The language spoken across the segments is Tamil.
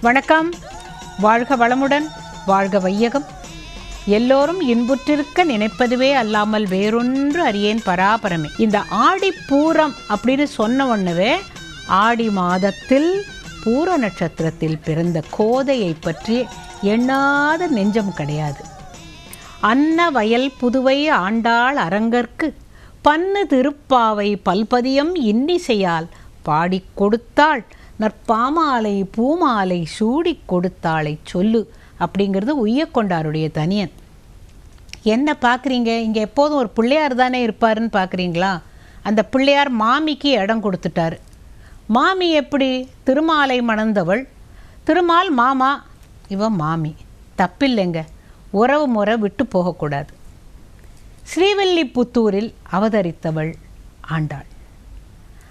வணக்கம். வாழ்க வளமுடன் வாழ்க வையகம். எல்லோரும் இன்புற்றிருக்க நினைப்பதுவே அல்லாமல் வேறொன்று அறியேன் பராபரமே. இந்த ஆடி பூரம் அப்படின்னு சொன்ன ஒன்றுவே ஆடி மாதத்தில் பூர நட்சத்திரத்தில் பிறந்த கோதையை பற்றி எண்ணாத நெஞ்சம் கிடையாது. அன்ன வயல் புதுவை ஆண்டாள் அரங்கற்கு பன்னு திருப்பாவை பல்பதியம் இன்னிசையால் பாடிக் கொடுத்தாள் நற்பாமாலை பூமாலை சூடிக் கொடுத்தாளை சொல்லு அப்படிங்கிறது உய்யக்கொண்டாருடைய தனியன். என்ன பார்க்குறீங்க இங்கே எப்போதும் ஒரு பிள்ளையார் தானே இருப்பாருன்னு பார்க்குறீங்களா அந்த பிள்ளையார் மாமிக்கு இடம் கொடுத்துட்டாரு. மாமி எப்படி? திருமாலை மணந்தவள். திருமால் மாமா. இவ மாமி. தப்பில்லைங்க. உறவு முறை விட்டு போகக்கூடாது. ஸ்ரீவில்லிபுத்தூரில் அவதரித்தவள் ஆண்டாள்.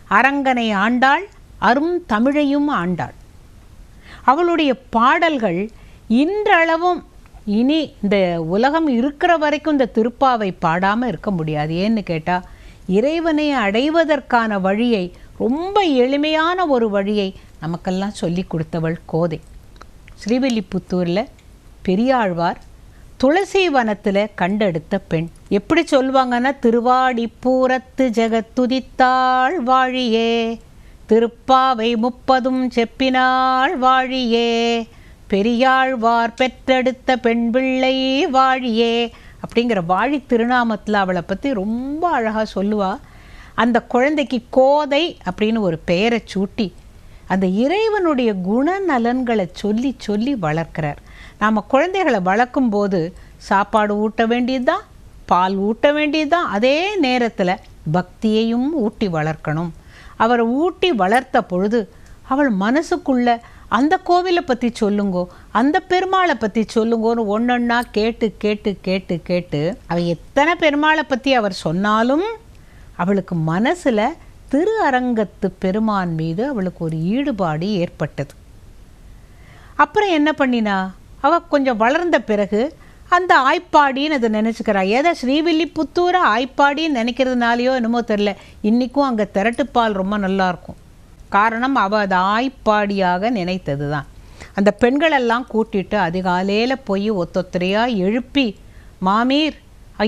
அரங்கனை ஆண்டாள் அரும் தமிழையும் ஆண்டாள். அவளுடைய பாடல்கள் இன்றளவும் இனி இந்த உலகம் இருக்கிற வரைக்கும் இந்த திருப்பாவை பாடாமல் இருக்க முடியாது. ஏன்னு கேட்டால் இறைவனை அடைவதற்கான வழியை ரொம்ப எளிமையான ஒரு வழியை நமக்கெல்லாம் சொல்லி கொடுத்தவள் கோதை. ஸ்ரீவில்லிபுத்தூரில் பெரியாழ்வார் துளசி வனத்தில் கண்டெடுத்த பெண். எப்படி சொல்லுவாங்கன்னா திருவாடிப்பூரத்து ஜெகத்துதித்தாள் வாழியே திருப்பாவை முப்பதும் செப்பினாள் வாழியே. பெரியாழ்வார் பெற்றெடுத்த பெண் பிள்ளை வாழியே. அப்படிங்கிற வாழி திருநாமத்தில் அவளை பற்றி ரொம்ப அழகாக சொல்லுவா. அந்த குழந்தைக்கு கோதை அப்படின்னு ஒரு பெயரை சூட்டி அந்த இறைவனுடைய குணநலன்களை சொல்லி சொல்லி வளர்க்கிறார். நாம் குழந்தைகளை வளர்க்கும்போது சாப்பாடு ஊட்ட வேண்டியதுதான் பால் ஊட்ட வேண்டியதுதான் அதே நேரத்தில் பக்தியையும் ஊட்டி வளர்க்கணும். அவரை ஊட்டி வளர்த்த பொழுது அவள் மனசுக்குள்ள அந்த கோவிலை பற்றி சொல்லுங்கோ அந்த பெருமாளை பற்றி சொல்லுங்கோன்னு ஒன்றொன்னா கேட்டு கேட்டு கேட்டு கேட்டு அவள் எத்தனை பெருமாளை பற்றி அவர் சொன்னாலும் அவளுக்கு மனசில் திரு அரங்கத்து பெருமான் மீது அவளுக்கு ஒரு ஈடுபாடு ஏற்பட்டது. அப்புறம் என்ன பண்ணினா அவள் கொஞ்சம் வளர்ந்த பிறகு அந்த ஆய்ப்பாடின்னு அதை நினச்சிக்கிறாள் ஏதோ ஸ்ரீவில்லிபுத்தூரை ஆய்ப்பாடின்னு நினைக்கிறதுனாலையோ என்னமோ தெரில இன்றைக்கும் அங்கே திரட்டுப்பால் ரொம்ப நல்லாயிருக்கும் காரணம் அவள் அதை ஆய்ப்பாடியாக நினைத்தது தான் அந்த பெண்களெல்லாம் கூட்டிட்டு அதிகாலையில் போய் ஒத்தொத்தரையாக எழுப்பி மாமீர்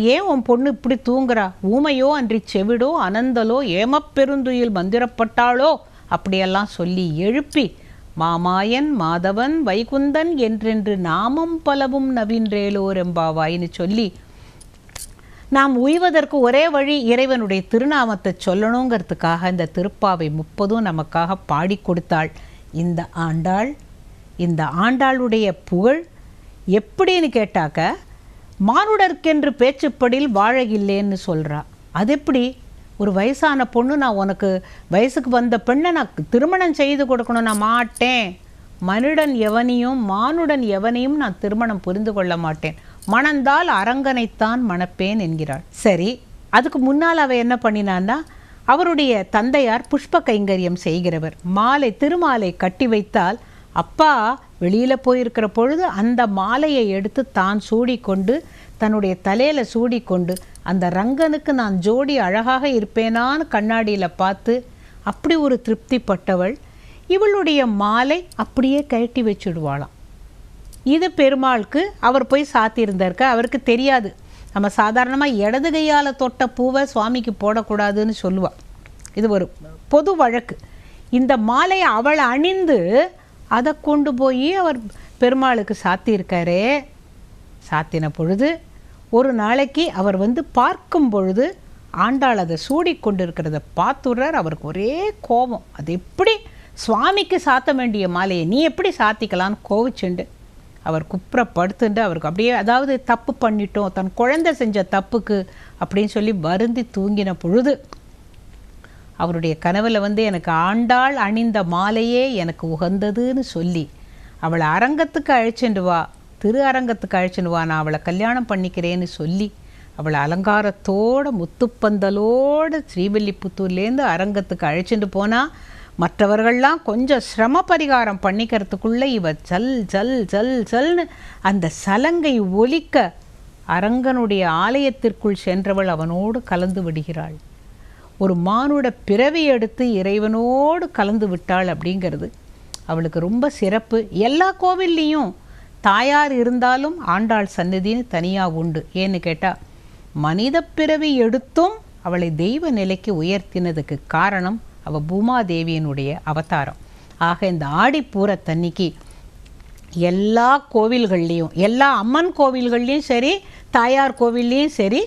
ஏன் உன் பொண்ணு இப்படி தூங்குறா? ஊமையோ அன்றி செவிடோ அனந்தலோ ஏமப்பெருந்துயில் மந்திரப்பட்டாளோ? அப்படியெல்லாம் சொல்லி எழுப்பி மாமாயன் மாதவன் வைகுந்தன் என்றென்று நாமம் பலவும் நவீன்றேலோர் எம்பாவாயின்னு சொல்லி நாம் உய்வதற்கு ஒரே வழி இறைவனுடைய திருநாமத்தை சொல்லணுங்கிறதுக்காக இந்த திருப்பாவை முப்பதும் நமக்காக பாடி கொடுத்தாள். இந்த ஆண்டாள் இந்த ஆண்டாளுடைய புகழ் எப்படின்னு கேட்டாக்க மானுடர்க்கென்று பேச்சுப்படில் வாழ இல்லைன்னு சொல்கிறா அது எப்படி ஒரு வயசான பொண்ணு நான் உனக்கு வயசுக்கு வந்த பெண்ணை நான் திருமணம் செய்து கொடுக்கணும் நான் மாட்டேன். மனுடன் எவனையும் மானுடன் எவனையும் நான் திருமணம் புரிந்து கொள்ள மாட்டேன். மணந்தால் அரங்கனைத்தான் மணப்பேன் என்கிறாள். சரி அதுக்கு முன்னால் அவள் என்ன பண்ணினான்னா அவருடைய தந்தையார் புஷ்ப கைங்கரியம் செய்கிறவர். மாலை திருமாலை கட்டி வைத்தால் அப்பா வெளியில் போயிருக்கிற பொழுது அந்த மாலையை எடுத்து தான் சூடிக்கொண்டு தன்னுடைய தலையில் சூடிக்கொண்டு அந்த ரங்கனுக்கு நான் ஜோடி அழகாக இருப்பேனான்னு கண்ணாடியில் பார்த்து அப்படி ஒரு திருப்திப்பட்டவள் இவளுடைய மாலை அப்படியே கழட்டி வச்சுடுவாளாம். இது பெருமாளுக்கு அவர் போய் சாத்தியிருந்தாருக்க? அவருக்கு தெரியாது. நம்ம சாதாரணமாக இடது கையால் தொட்ட பூவை சுவாமிக்கு போடக்கூடாதுன்னு சொல்லுவாள் இது ஒரு பொது வழக்கு. இந்த மாலையை அவள் அணிந்து அதை கொண்டு போய் அவர் பெருமாளுக்கு சாத்தியிருக்காரே. சாத்தின பொழுது ஒரு நாளைக்கு அவர் வந்து பார்க்கும் பொழுது ஆண்டாள் அதை சூடி கொண்டிருக்கிறத பார்த்துடுறார். அவருக்கு ஒரே கோபம். அது எப்படி சுவாமிக்கு சாத்த வேண்டிய மாலையை நீ எப்படி சாத்திக்கலான்னு கோவிச்சுண்டு. அவர் குப்புற படுத்துட்டு அவருக்கு அப்படியே அதாவது தப்பு பண்ணிட்டோம். தன் குழந்தை செஞ்ச தப்புக்கு அப்படின்னு சொல்லி வருந்தி தூங்கின பொழுது அவருடைய கனவில் வந்து எனக்கு ஆண்டாள் அணிந்த மாலையே எனக்கு உகந்ததுன்னு சொல்லி அவளை அரங்கத்துக்கு அழைச்சிட்டு வா. திரு அரங்கத்துக்கு அழைச்சிட்டு வா நான் அவளை கல்யாணம் பண்ணிக்கிறேன்னு சொல்லி அவளை அலங்காரத்தோட முத்துப்பந்தலோடு ஸ்ரீவில்லிபுத்தூர்லேருந்து அரங்கத்துக்கு அழைச்சிட்டு போனால் மற்றவர்கள்லாம் கொஞ்சம் சிரம பரிகாரம் பண்ணிக்கிறதுக்குள்ளே இவ ஜல் ஜல் ஜல் ஜல்னு அந்த சலங்கை ஒலிக்க அரங்கனுடைய ஆலயத்திற்குள் சென்றவள் அவனோடு கலந்து விடுகிறாள். ஒரு மானுட பிறவி எடுத்து இறைவனோடு கலந்து விட்டாள் அப்படிங்கிறது அவளுக்கு ரொம்ப சிறப்பு. எல்லா கோவில்லையும் தாயார் இருந்தாலும் ஆண்டாள் சந்நிதின்னு தனியாக உண்டு. ஏன்னு கேட்டால் மனித பிறவி எடுத்தும் அவளை தெய்வ நிலைக்கு உயர்த்தினதுக்கு காரணம் அவள் பூமாதேவியினுடைய அவதாரம். ஆக இந்த ஆடிப்பூரத்தன்னைக்கு எல்லா கோவில்கள்லேயும் எல்லா அம்மன் கோவில்கள்லேயும் சரி தாயார் கோவில்லையும் சரி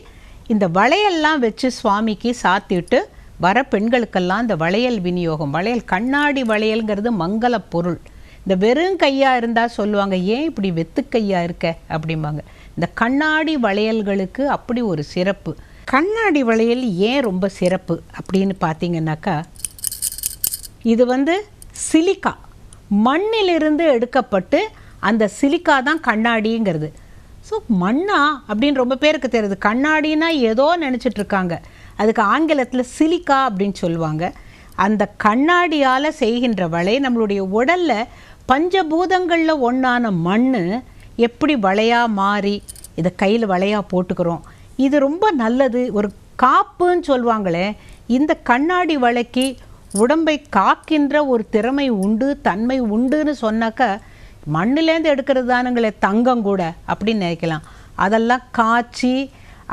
இந்த வளையல்லாம் வச்சு சுவாமிக்கு சாத்திட்டு வர பெண்களுக்கெல்லாம் இந்த வளையல் விநியோகம் வளையல் கண்ணாடி வளையல்ங்கிறது மங்கள பொருள். இந்த வெறும் கையாக இருந்தால் சொல்லுவாங்க ஏன் இப்படி வெத்து கையாக இருக்க? அப்படிம்பாங்க. இந்த கண்ணாடி வளையல்களுக்கு அப்படி ஒரு சிறப்பு. கண்ணாடி வளையல் ஏன் ரொம்ப சிறப்பு அப்படின்னு பார்த்தீங்கன்னாக்கா இது வந்து சிலிக்கா. மண்ணிலிருந்து எடுக்கப்பட்டு அந்த சிலிக்கா தான் கண்ணாடிங்கிறது. ஸோ மண்ணா அப்படின்னு ரொம்ப பேருக்கு தெரியுது. கண்ணாடினா ஏதோ நினச்சிட்டு இருக்காங்க அதுக்கு ஆங்கிலத்தில் சிலிக்கா அப்படின்னு சொல்லுவாங்க. அந்த கண்ணாடியால் செய்கின்ற வளை நம்மளுடைய உடலில் பஞ்சபூதங்களில் ஒன்றான மண் எப்படி வளையாக மாறி இதை கையில் வளையாக போட்டுக்கிறோம். இது ரொம்ப நல்லது. ஒரு காப்புன்னு சொல்லுவாங்களே இந்த கண்ணாடி வளைக்கு உடம்பை காக்கின்ற ஒரு திறமை உண்டு தன்மை உண்டுன்னு சொன்னாக்கா மண்ணிலேருந்து எடுக்கிறது தானுங்களே தங்கம் கூட அப்படின்னு நினைக்கலாம். அதெல்லாம் காய்ச்சி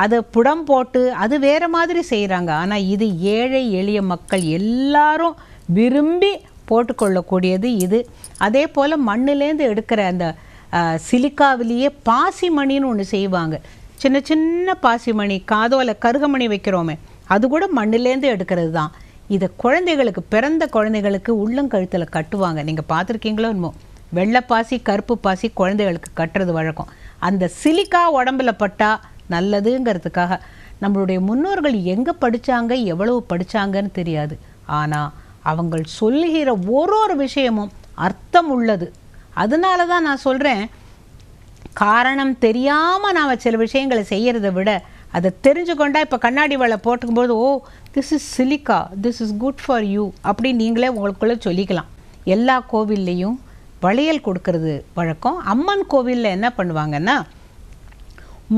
அதை புடம் போட்டு அது வேறு மாதிரி செய்கிறாங்க ஆனால் இது ஏழை எளிய மக்கள் எல்லாரும் விரும்பி போட்டுக்கொள்ளக்கூடியது இது. அதே போல் மண்ணிலேருந்து எடுக்கிற அந்த சிலிக்காவிலேயே பாசிமணின்னு ஒன்று செய்வாங்க. சின்ன சின்ன பாசிமணி காதோல கருகமணி வைக்கிறோமே அது கூட மண்ணிலேருந்து எடுக்கிறது தான். இதை குழந்தைகளுக்கு பிறந்த குழந்தைகளுக்கு உள்ளங்கழுத்தில் கட்டுவாங்க. நீங்கள் பார்த்துருக்கீங்களோ என்னமோ? வெள்ளை பாசி கருப்பு பாசி குழந்தைகளுக்கு கட்டுறது வழக்கம். அந்த சிலிக்கா உடம்புல பட்டா நல்லதுங்கிறதுக்காக நம்மளுடைய முன்னோர்கள் எங்கே படித்தாங்க எவ்வளவு படித்தாங்கன்னு தெரியாது. ஆனால் அவங்கள் சொல்லுகிற ஒரு ஒரு விஷயமும் அர்த்தம் உள்ளது. அதனால தான் நான் சொல்கிறேன் காரணம் தெரியாமல் நாம் சில விஷயங்களை செய்கிறத விட அதை தெரிஞ்சுக்கொண்டா இப்போ கண்ணாடி வலை போட்டுக்கும்போது ஓ this is silica this is good for you அப்படின்னு நீங்களே உங்களுக்குள்ளே சொல்லிக்கலாம். எல்லா கோவில்லையும் வளையல் கொடுக்கறது வழக்கம். அம்மன் கோவிலில் என்ன பண்ணுவாங்கன்னா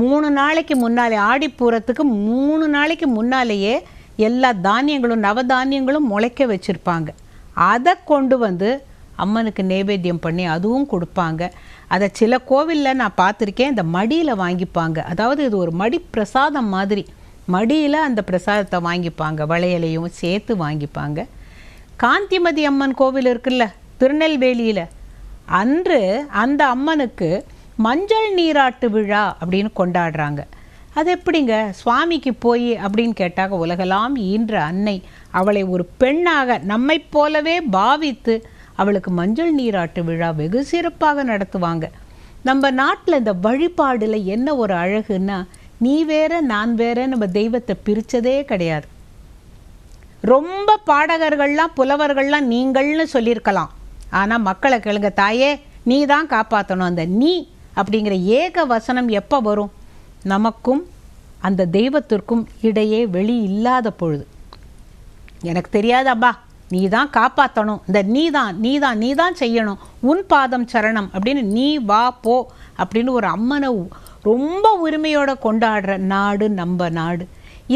மூணு நாளைக்கு முன்னாலே ஆடிப்பூரத்துக்கு மூணு நாளைக்கு முன்னாலேயே எல்லா தானியங்களும் நவதானியங்களும் முளைக்க வச்சுருப்பாங்க. அதை கொண்டு வந்து அம்மனுக்கு நைவேத்தியம் பண்ணி அதுவும் கொடுப்பாங்க. அதை சில கோவிலில் நான் பார்த்துருக்கேன் இந்த மடியில் வாங்கிப்பாங்க. அதாவது இது ஒரு மடி பிரசாதம் மாதிரி. மடியில் அந்த பிரசாதத்தை வாங்கிப்பாங்க. வளையலையும் சேர்த்து வாங்கிப்பாங்க. காந்திமதி அம்மன் கோவில் இருக்குல்ல திருநெல்வேலியில். அன்று அந்த அம்மனுக்கு மஞ்சள் நீராட்டு விழா அப்படின்னு கொண்டாடுறாங்க. அது எப்படிங்க? சுவாமிக்கு போய் அப்படின்னு கேட்டாக உலகெல்லாம் ஈன்ற அன்னை. அவளை ஒரு பெண்ணாக நம்மை போலவே பாவித்து அவளுக்கு மஞ்சள் நீராட்டு விழா வெகு சிறப்பாக நடத்துவாங்க. நம்ம நாட்டில் இந்த வழிபாடில் என்ன ஒரு அழகுன்னா நீ வேற நான் வேற நம்ம தெய்வத்தை பிரித்ததே கிடையாது. ரொம்ப பாடகர்கள்லாம் புலவர்கள்லாம் நீங்கள்னு சொல்லியிருக்கலாம். ஆனால் மக்களை கேளுங்க தாயே நீ தான் காப்பாற்றணும் அந்த நீ அப்படிங்கிற ஏக வசனம் எப்போ வரும்? நமக்கும் அந்த தெய்வத்திற்கும் இடையே வெளி இல்லாத பொழுது. எனக்கு தெரியாது அப்பா. நீ தான் காப்பாற்றணும் இந்த நீ தான் நீ தான் நீ தான் செய்யணும். உன் பாதம் சரணம் அப்படின்னு நீ வா போ அப்படின்னு ஒரு அம்மனை ரொம்ப உரிமையோட கொண்டாடுற நாடு நம்ம நாடு.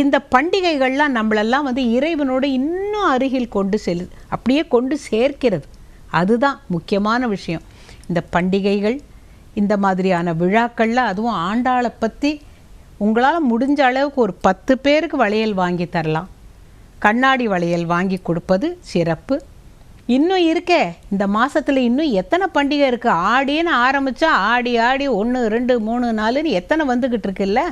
இந்த பண்டிகைகள்லாம் நம்மளெல்லாம் வந்து இறைவனோடு இன்னும் அருகில் கொண்டு செல்லு அப்படியே கொண்டு சேர்க்கிறது. அதுதான் முக்கியமான விஷயம். இந்த பண்டிகைகள் இந்த மாதிரியான விழாக்களில் அதுவும் ஆண்டாளை பற்றி உங்களால் முடிஞ்ச அளவுக்கு ஒரு பத்து பேருக்கு வளையல் வாங்கி தரலாம். கண்ணாடி வளையல் வாங்கி கொடுப்பது சிறப்பு. இன்னும் இருக்கே இந்த மாதத்தில் இன்னும் எத்தனை பண்டிகை இருக்குது ஆடின்னு ஆரம்பித்தா ஆடி ஆடி ஒன்று ரெண்டு மூணு நாலுன்னு எத்தனை வந்துக்கிட்டு இருக்குல்ல?